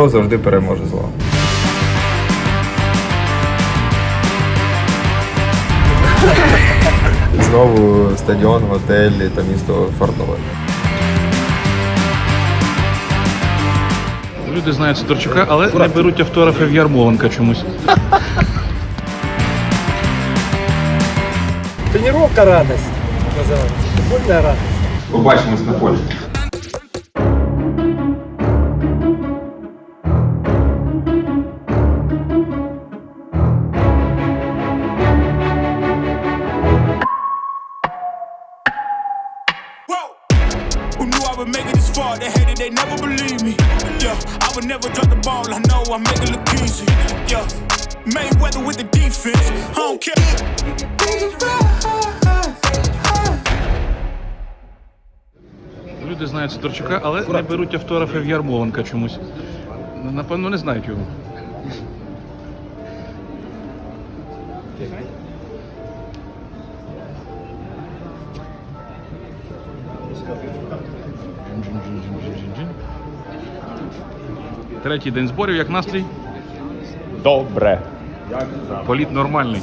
Добро завжди переможе зло. Знову стадіон, готель та місто Фартове. Люди знають Сидорчука, але не беруть автографи в Ярмоленка чомусь. Тренировка радость называется. Футбольная радость. Побачимось на полі. Сидорчука, але не беруть автографи в Ярмоленка чомусь. Напевно, не знають його. Третій день зборів, як настрій? Добре. Політ нормальний.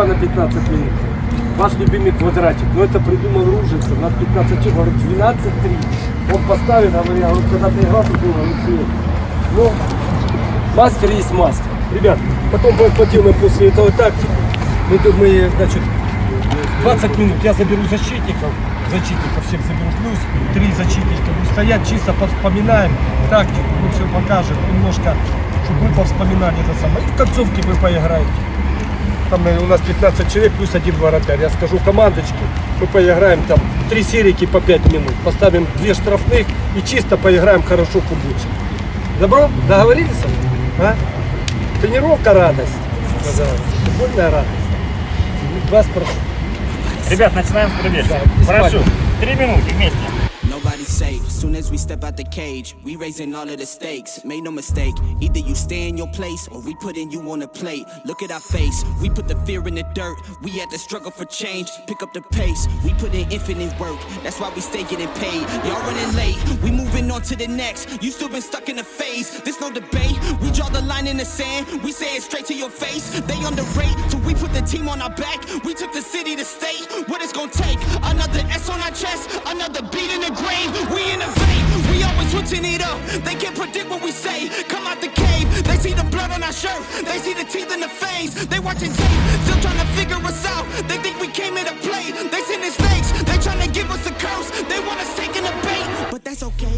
Буквально 15 минут. Ваш любимый квадратик. Но это придумал Ружица. На 15 чего? Говорит, 12-3. Он поставил, я говорю, когда ты играл, ты думал, ну. Ну, мастер есть мастер. Ребят, потом поплатил мы после этого тактику. Мы, мы, значит, 20 минут я заберу защитников, защитников всех заберу плюс, три защитника будут стоять, чисто повспоминаем тактику, мы все покажем, немножко, чтобы вы повспоминали это самое. И в концовке вы поиграете. Там у нас 15 человек плюс один вратарь. Я скажу командочки, мы поиграем там три серики по 5 минут, поставим две штрафных и чисто поиграем хорошо футбольчик. Добро? Договорились? А? Тренировка радость. называется. Футбольная радость. Вас прошу. Ребят, начинаем с пробежки. Да, Прошу. Три минутки вместе. Safe. Soon as we step out the cage, we raising all of the stakes. Make no mistake, either you stay in your place or we putting you on a plate. Look at our face, we put the fear in the dirt. We had to struggle for change, pick up the pace. We put in infinite work, that's why we stay getting paid. Y'all running late, we moving on to the next. You still been stuck in a phase, there's no debate. We draw the line in the sand, we say it straight to your face. They underrate, till we put the team on our back. We took the city to state, what it's gonna take. Another S on our chest, another beat in the grave. We innovate, we always switching it up. They can't predict what we say. Come out the cave, they see the blood on our shirt. They see the teeth in the face. They watching tape, still trying to figure us out. They think we came here to play. They sending snakes, they trying to give us a curse. They want us taking the bait, but that's okay.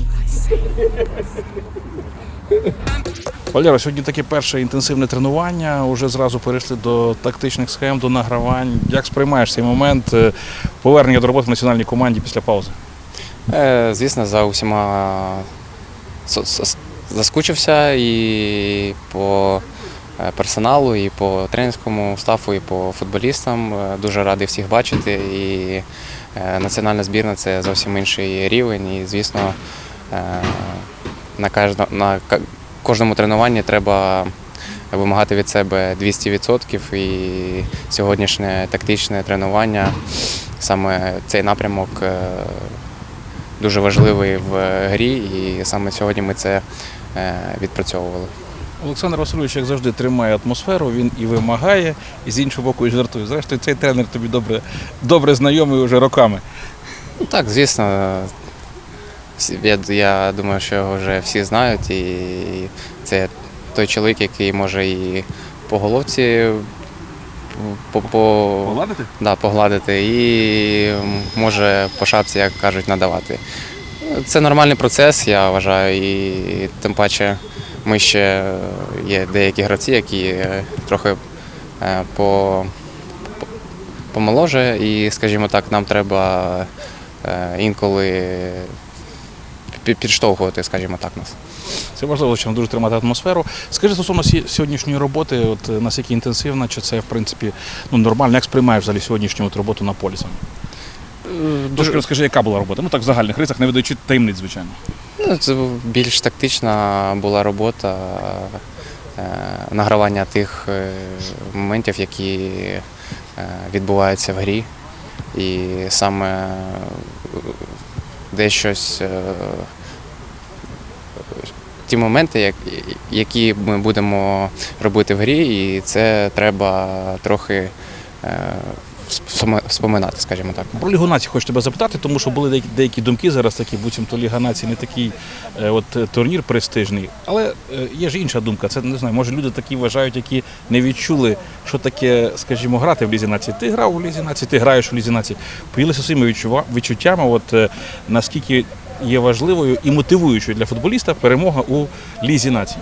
Валера, сьогодні таке перше інтенсивне тренування. Уже зразу перейшли до тактичних схем, до награвань. Як сприймаєш цей момент е, повернення до роботи в національній команді після паузи? Е, Звісно, за усіма заскучився і по е, персоналу, і по тренерському стафу, і по футболістам. Е, Дуже радий всіх бачити. І національна збірна це зовсім інший рівень. І, звісно, на кожно- на кожному тренуванні треба вимагати від себе 200%. І сьогоднішнє тактичне тренування, саме цей напрямок дуже важливий в грі, і саме сьогодні ми це е, відпрацьовували. Олександр Васильович, як завжди, тримає атмосферу, він і вимагає, і з іншого боку, і жартує. Зрештою, цей тренер тобі добре, добре знайомий вже роками. Ну так, звісно, я, я думаю, що його вже всі знають, і це той чоловік, який може і по головці по, по, Погладити? да, погладити, і може по шапці, як кажуть, надавати. Це нормальний процес, я вважаю, і тим паче ми ще є деякі гравці, які е, трохи е, по, по- помоложе, і, скажімо так, нам треба е, інколи підштовхувати, скажімо так, нас. Це важливо, чим дуже тримати атмосферу. Скажи стосовно сьогоднішньої роботи, от е, наскільки інтенсивна, чи це в принципі ну, нормально, як сприймаєш взагалі сьогоднішню от роботу на полі саме? Трошки розкажи, яка була робота? Ну так в загальних рисах, не видаючи таємниць, звичайно. Ну, це більш тактична була робота, е, награвання тих е, моментів, які е, відбуваються в грі. І саме е, десь щось, е, ті моменти, які ми будемо робити в грі, і це треба трохи е, споми- споминати, скажімо так. Про Лігу націй хочу тебе запитати, тому що були деякі, деякі думки зараз такі, буцімто Ліга націй не такий е, от, е, турнір престижний. Але е, є ж інша думка. Це не знаю, може люди такі вважають, які не відчули, що таке, скажімо, грати в Лізі націй. Ти грав у Лізі націй, ти граєш у Лізі націй. Поділися своїми відчуттями, от, е, наскільки є важливою і мотивуючою для футболіста перемога у Лізі націй.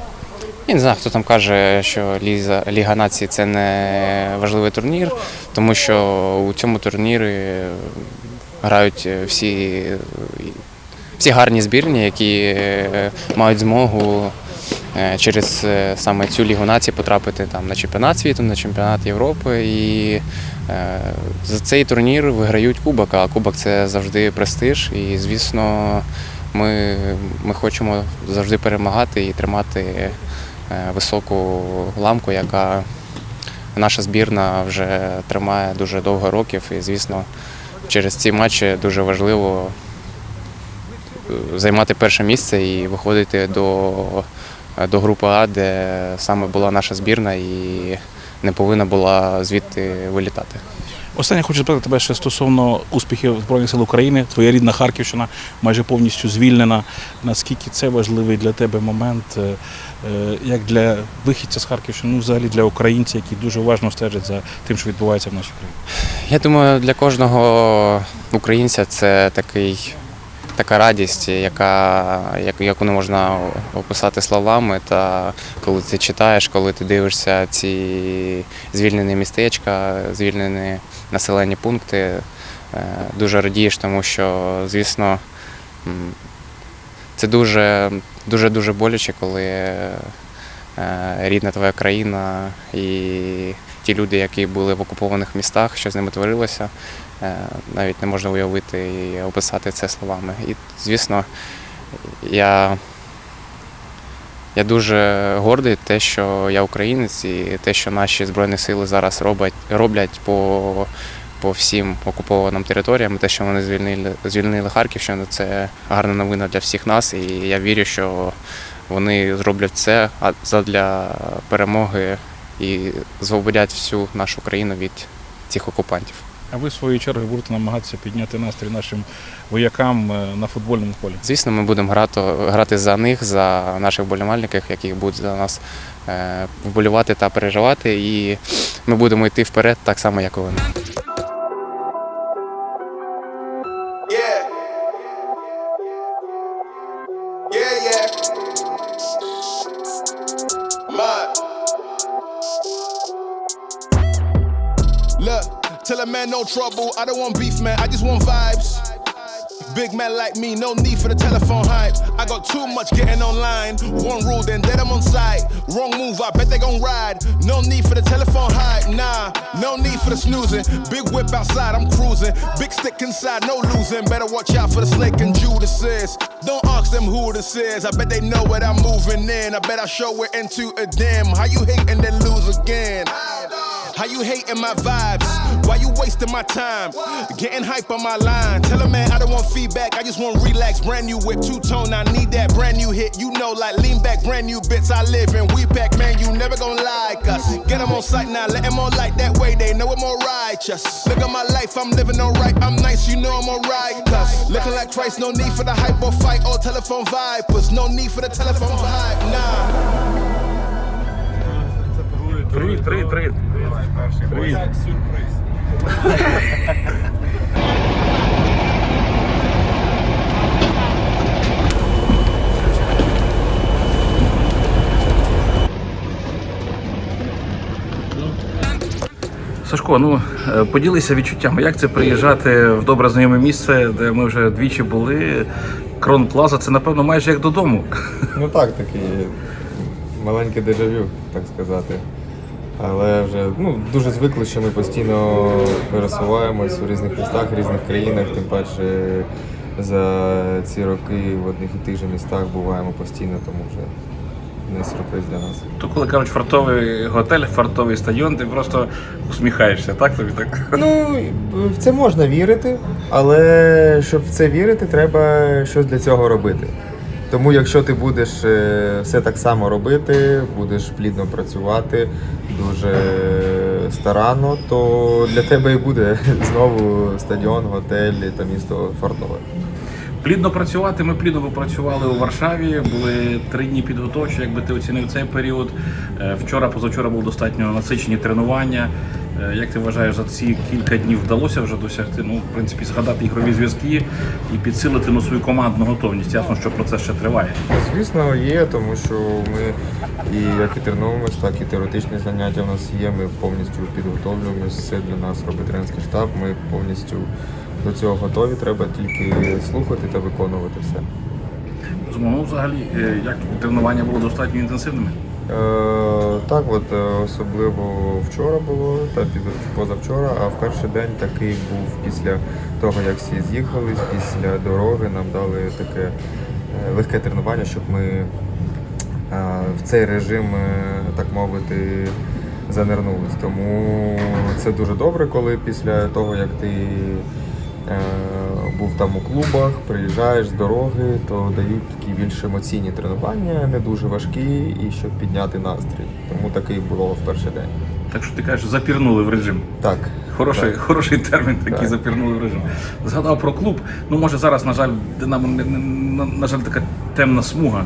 Я не знаю, хто там каже, що Ліга націй це не важливий турнір, тому що у цьому турнірі грають всі, всі гарні збірні, які е, мають змогу е, через е, саме цю Лігу націй потрапити там, на чемпіонат світу, на чемпіонат Європи. І е, за цей турнір виграють кубок, а кубок це завжди престиж. І, звісно, ми, ми хочемо завжди перемагати і тримати е, високу ламку, яка наша збірна вже тримає дуже довго років. І, звісно, через ці матчі дуже важливо е, займати перше місце і виходити до, до групи А, де саме була наша збірна і не повинна була звідти вилітати. Останнє хочу запитати тебе ще стосовно успіхів Збройних сил України. Твоя рідна Харківщина майже повністю звільнена. Наскільки це важливий для тебе момент, е, е, як для вихідця з Харківщини, ну взагалі для українців, які дуже уважно стежать за тим, що відбувається в нашій країні? Я думаю, для кожного українця це такий, така радість, яка, як- яку не можна описати словами. Та коли ти читаєш, коли ти дивишся ці звільнені містечка, звільнені населені пункти, е, дуже радієш, тому що, звісно, це дуже дуже дуже боляче, коли е, рідна твоя країна і ті люди, які були в окупованих містах, що з ними творилося, навіть не можна уявити і описати це словами. І, звісно, я, я дуже гордий те, що я українець, і те, що наші Збройні сили зараз роблять, роблять по, по всім окупованим територіям, те, що вони звільнили, звільнили Харківщину, це гарна новина для всіх нас. І я вірю, що вони зроблять це задля перемоги і звободять всю нашу країну від цих окупантів. А ви в свою чергу будете намагатися підняти настрій нашим воякам е, на футбольному полі. Звісно, ми будемо грати, грати за них, за наших вболівальників, які будуть за нас е, вболівати та переживати. І ми будемо йти вперед так само, як і вони. Man no trouble. I don't want beef, man. I just want vibes. Big man like me, no need for the telephone hype. I got too much getting online. One rule, then dead I'm on site. Wrong move, I bet they gon' ride. No need for the telephone hype, nah. No need for the snoozing. Big whip outside, I'm cruising. Big stick inside, no losing. Better watch out for the snake and Judas. Don't ask them who this is. I bet they know what I'm moving in. I bet I show it into a dim. How you hate and then lose again? How you hating my vibes? Why you wasting my time? Getting hype on my line. Tell a man I don't want feedback. I just want relax. Brand new whip, two tone. I need that brand new hit. You know, like lean back, brand new bits. I live in. We back, man. You never gonna like us. Get them on sight now. Let them on like that way. They know I'm more righteous. Look at my life. I'm living alright. I'm nice. You know I'm alright. Cause looking like Christ. No need for the hype or fight or telephone vipers. No need for the telephone hype. Nah. Привіт, привіт, привіт. Привіт. Сашко, ну е, поділися відчуттями, як це приїжджати в добре знайоме місце, де ми вже двічі були. Крон Плаза, це напевно майже як додому. Ну так, такий маленький дежавю, так сказати. Але вже ну, дуже звикли, що ми постійно пересуваємось у різних містах, різних країнах, тим паче за ці роки в одних і тих же містах буваємо постійно, тому вже не сюрприз для нас. То коли кажуть фартовий готель, фартовий стадіон, ти просто усміхаєшся, так тобі так? Ну, в це можна вірити, але щоб в це вірити, треба щось для цього робити. Тому якщо ти будеш е, все так само робити, будеш плідно працювати дуже старанно, то для тебе і буде знову стадіон, готель та місто фартове. Плідно працювати. Ми плідно попрацювали у Варшаві. Були три дні підготовчі. Якби ти оцінив цей період. Е, Вчора, позавчора були достатньо насичені тренування. Е, Як ти вважаєш, за ці кілька днів вдалося вже досягти? Ну, в принципі, згадати ігрові зв'язки і підсилити ну, свою командну готовність. Ясно, що процес ще триває. Звісно, є, тому що ми і як і тренуємось, так і теоретичні заняття в нас є. Ми повністю підготовлюємося. Все для нас робить тренерський штаб. Ми повністю до цього готові. Треба тільки слухати та виконувати все. Зумовно, взагалі, е, як тренування було достатньо інтенсивними? Е, так, от е, особливо вчора було та позавчора, а в перший день такий був після того, як всі з'їхались, після дороги нам дали таке е, легке тренування, щоб ми в цей режим, так мовити, занирнулись. Тому це дуже добре, коли після того, як ти був там у клубах, приїжджаєш з дороги, то дають такі більш емоційні тренування, не дуже важкі, і щоб підняти настрій. Тому такий було в перший день. Так що ти кажеш, запірнули в режим. Так. Хороший, Так. хороший термін, такий Так. запірнули в режим. Згадав про клуб. Ну може зараз, на жаль, Динамо на жаль, така темна смуга,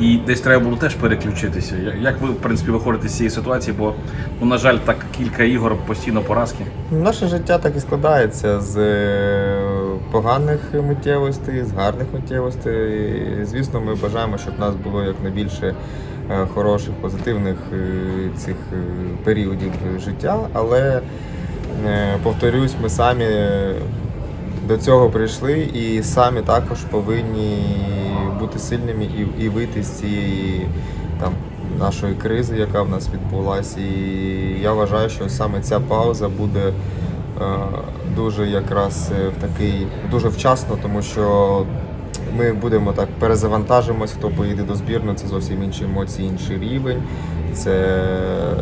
і десь треба було теж переключитися. Як ви, в принципі, виходите з цієї ситуації? Бо, ну, на жаль, так кілька ігор постійно поразки. Наше життя так і складається з е, поганих миттєвостей, з гарних миттєвостей. І, Звісно, ми бажаємо, щоб нас було якнайбільше е, хороших, позитивних е, цих е, періодів життя, але повторюсь, ми самі до цього прийшли і самі також повинні бути сильними і, і вийти з цієї там нашої кризи, яка в нас відбулася. І я вважаю, що саме ця пауза буде дуже якраз е, в такий дуже вчасно, тому що ми будемо так перезавантажимось, хто поїде до збірної, це зовсім інші емоції, інший рівень. Це е,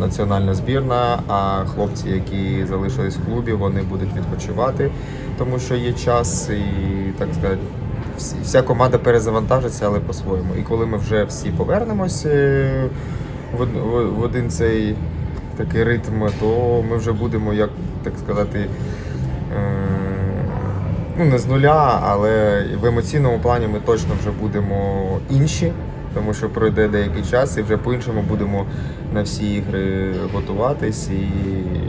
національна збірна, а хлопці, які залишились в клубі, вони будуть відпочивати, тому що є час і так сказати. Вся команда перезавантажиться, але по-своєму. І коли ми вже всі повернемось е, в один цей такий ритм, то ми вже будемо, як так сказати, е, ну не з нуля, але в емоційному плані ми точно вже будемо інші, тому що пройде деякий час і вже по-іншому будемо на всі ігри готуватись. І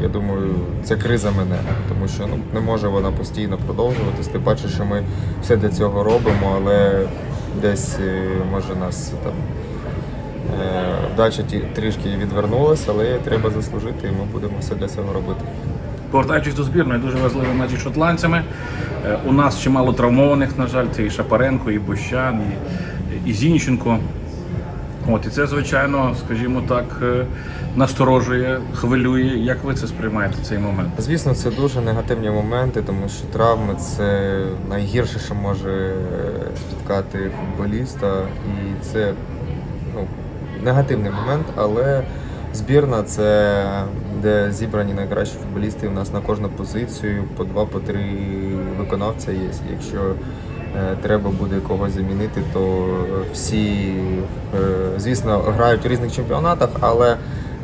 я думаю, ця криза мене, тому що ну, не може вона постійно продовжуватись. Ти бачиш, що ми все для цього робимо, але десь е, може нас там. Е, Вдача ті- трішки відвернулася, але треба заслужити, і ми будемо все для цього робити. Повертаючись до збірної, дуже важливий матч із шотландцями. Е, У нас чимало травмованих, на жаль, це і Шапаренко, і Бущан, і, і Зінченко. От, і це, звичайно, скажімо так, е, насторожує, хвилює. Як ви це сприймаєте цей момент? Звісно, це дуже негативні моменти, тому що травми це найгірше, що може спіткати футболіста. І це негативний момент, але збірна це де зібрані найкращі футболісти. У нас на кожну позицію по два, по три виконавця є. Якщо е, треба буде когось замінити, то всі, е, звісно, грають у різних чемпіонатах, але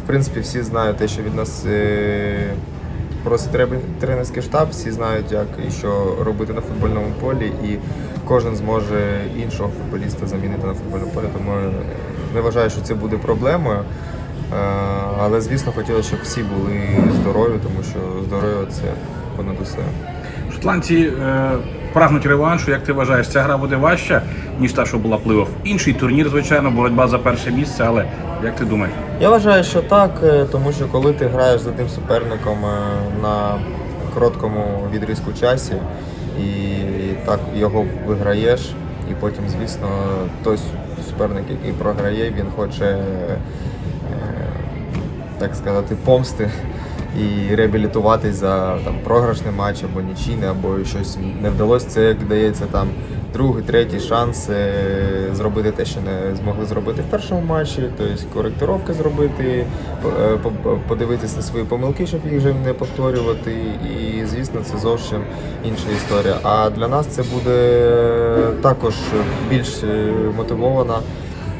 в принципі всі знають те, що від нас е, просить тренерський штаб, всі знають, як і що робити на футбольному полі, і кожен зможе іншого футболіста замінити на футбольному полі. Тому не вважаю, що це буде проблемою. Е, Але звісно, хотілося, щоб всі були здорові, тому що здоров'я це понад усе. Шотландці е, прагнуть реваншу. Як ти вважаєш, ця гра буде важча, ніж та, що була плей-офф? Інший турнір, звичайно, боротьба за перше місце, але як ти думаєш? Я вважаю, що так, е, тому що коли ти граєш з одним суперником е, на короткому відрізку часі і так його виграєш, і потім, звісно, той суперник, який програє, він хоче, е, так сказати, помсти і реабілітуватись за там, програшний матч або нічийний, або щось не вдалося. Це як дається там другий, третій шанс е, зробити те, що не змогли зробити в першому матчі, тобто коректировки зробити, е, подивитися на свої помилки, щоб їх вже не повторювати. І звісно, це зовсім інша історія. А для нас це буде також більш е, мотивована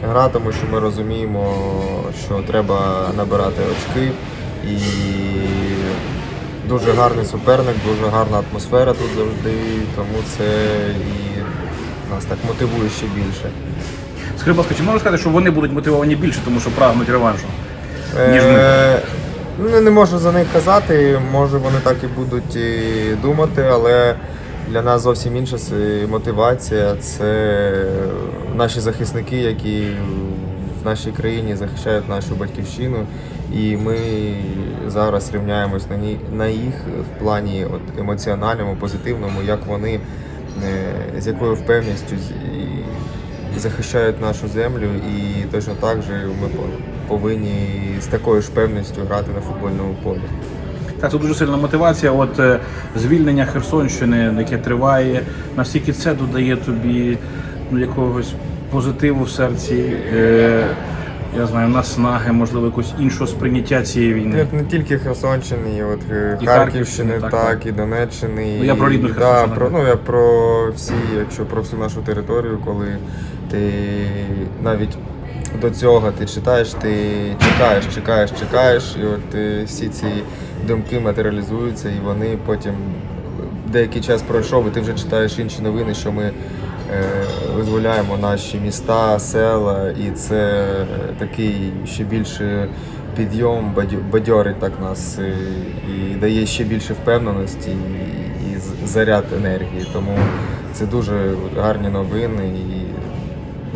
гра, тому що ми розуміємо, що треба набирати очки. І дуже гарний суперник, дуже гарна атмосфера тут завжди, тому це і нас так мотивує ще більше. Скажи, будь ласка, чи можна сказати, що вони будуть мотивовані більше, тому що прагнуть реваншу? Ніж ми. Е, ну, не можу за них казати, може вони так і будуть і думати, але для нас зовсім інша с- мотивація. Це наші захисники, які в нашій країні захищають нашу батьківщину. І ми зараз рівняємось на, ні, на їх в плані от, емоціональному, позитивному, як вони е, з якою впевненістю захищають нашу землю, і точно так же ми по- повинні з такою ж певністю грати на футбольному полі. Так, це дуже сильна мотивація. От е, звільнення Херсонщини, яке триває, наскільки це додає тобі ну, якогось позитиву в серці, е, я знаю, наснаги, можливо, якось іншого сприйняття цієї війни. Не, не тільки Херсонщини, і от е, І Харківщини, Харківщини, так, так, і Донеччини. Ну, я про і- рідну да, Херсонщину, про, ну, я про всі, якщо про всю нашу територію, коли ти навіть до цього ти читаєш, ти чекаєш, чекаєш, чекаєш, і от е, всі ці думки матеріалізуються, і вони потім деякий час пройшов, і ти вже читаєш інші новини, що ми е, визволяємо наші міста, села, і це такий ще більше підйом, бадьо- бадьорить так нас е, і дає ще більше впевненості і, і заряд енергії. Тому це дуже гарні новини. І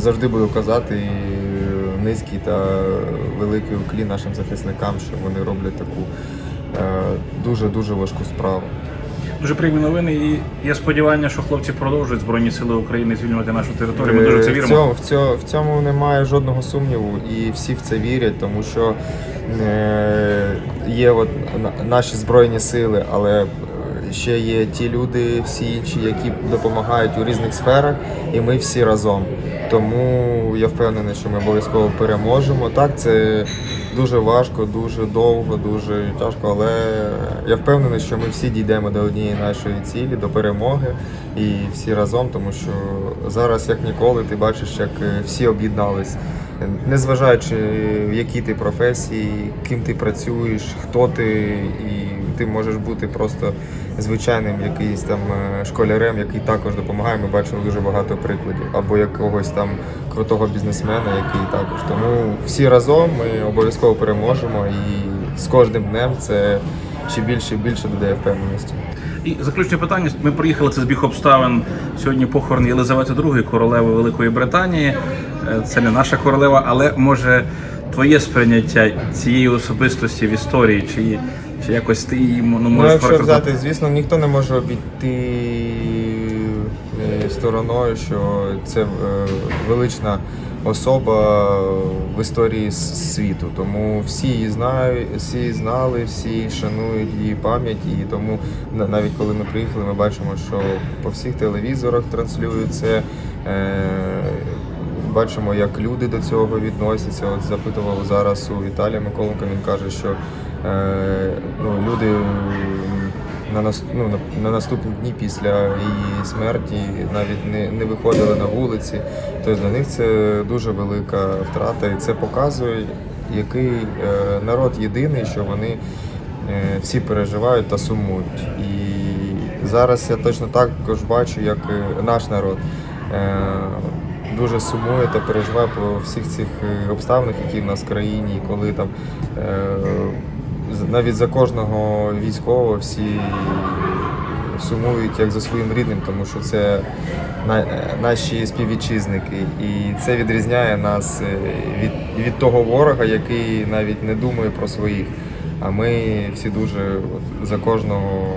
завжди буду казати е, низький та великий уклін нашим захисникам, що вони роблять таку дуже дуже важку справу. Дуже приємні новини, і є сподівання, що хлопці продовжують Збройні Сили України звільнювати нашу територію. Ми дуже в це Е, віримо. В цьому, в, цьому, в цьому немає жодного сумніву, і всі в це вірять, тому що е, є от наші збройні сили, але е, ще є ті люди, всі інші, які допомагають у різних сферах, і ми всі разом. Тому я впевнений, що ми обов'язково переможемо. Так, це дуже важко, дуже довго, дуже тяжко, але я впевнений, що ми всі дійдемо до однієї нашої цілі, до перемоги і всі разом, тому що зараз, як ніколи, ти бачиш, як е, всі об'єднались. Незважаючи в якій ти професії, ким ти працюєш, хто ти, і ти можеш бути просто звичайним якийсь там е, школярем, який також допомагає. Ми бачили дуже багато прикладів, або якогось там крутого бізнесмена, який також. Тому всі разом ми обов'язково переможемо, і з кожним днем це ще більше і більше додає впевненості. І заключне питання. Ми приїхали це збіг обставин сьогодні похорон Єлизавети II, королеви Великої Британії. Е, Це не наша королева, але може твоє сприйняття цієї особистості в історії, чи, Чи якось ти їм ну, Ну, якщо переказати? взяти, звісно, ніхто не може обійти е, стороною, що це е, велична особа в історії с- світу. Тому всі її знають, всі її знали, всі шанують її пам'ять. І тому на- навіть коли ми приїхали, ми бачимо, що по всіх телевізорах транслюється. Е, Бачимо, як люди до цього відносяться. От запитував зараз у Віталія Миколенка, він каже, що ну, люди на, нас, ну, на, на наступні дні після її смерті навіть не, не виходили на вулиці. Тобто для них це дуже велика втрата, і це показує, який е, народ єдиний, що вони е, всі переживають та сумують. І зараз я точно також бачу, як е, наш народ. е, Дуже сумує та переживає по всіх цих е, обставинах, які в нас в країні, коли там е, навіть за кожного військового всі сумують як за своїм рідним, тому що це наші співвітчизники. І це відрізняє нас е, від, від того ворога, який навіть не думає про своїх. А ми всі дуже за кожного,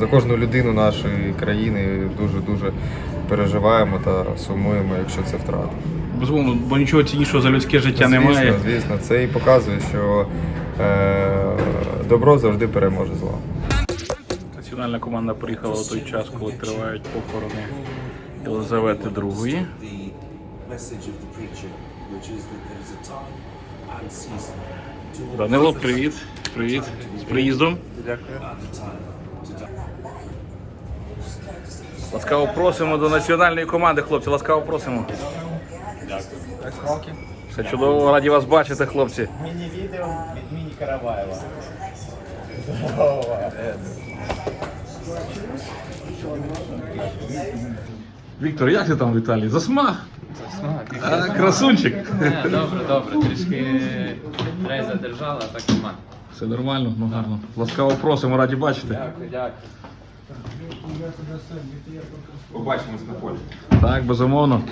за кожну людину нашої країни дуже дуже переживаємо та сумуємо, якщо це втрата. Безумовно, бо нічого ціннішого за людське життя звісно, немає. Звісно, це і показує, що е, добро завжди переможе зло. Національна команда приїхала у той час, коли тривають похорони Єлизавети II. Данило, привіт. Привіт. З приїздом. Дякую. Ласкаво просимо до національної команди, хлопці. Ласкаво просимо. Дякую. Все чудово, раді вас бачити, хлопці. Міні-відео від Міні Караваєва. Віктор, як ти там в Італії? Засмаг? А, красунчик. Добре, добре, трішки рейс задержала, так нема. Все нормально, ну гарно. Ласкаво просимо, раді бачити. Дякую, дякую. Побачимось на полі. Так, безумовно.